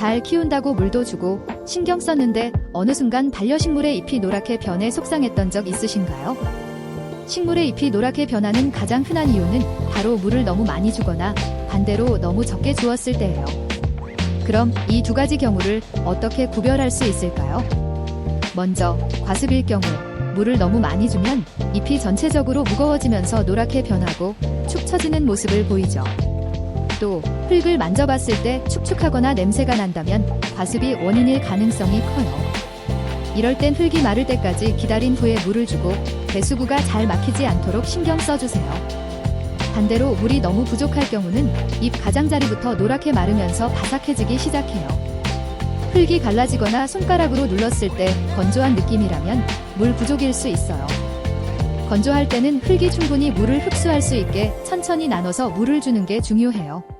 잘 키운다고 물도 주고 신경 썼는데 어느 순간 반려식물의 잎이 노랗게 변해 속상했던 적 있으신가요? 식물의 잎이 노랗게 변하는 가장 흔한 이유는 바로 물을 너무 많이 주거나 반대로 너무 적게 주었을 때예요. 그럼 이 두 가지 경우를 어떻게 구별할 수 있을까요? 먼저 과습일 경우 물을 너무 많이 주면 잎이 전체적으로 무거워지면서 노랗게 변하고 축 처지는 모습을 보이죠. 또 흙을 만져봤을 때 축축하거나 냄새가 난다면 과습이 원인일 가능성이 커요. 이럴 땐 흙이 마를 때까지 기다린 후에 물을 주고 배수구가 잘 막히지 않도록 신경 써주세요. 반대로 물이 너무 부족할 경우는 잎 가장자리부터 노랗게 마르면서 바삭해지기 시작해요. 흙이 갈라지거나 손가락으로 눌렀을 때 건조한 느낌이라면 물 부족일 수 있어요. 건조할 때는 흙이 충분히 물을 흡수할 수 있게 천천히 나눠서 물을 주는 게 중요해요.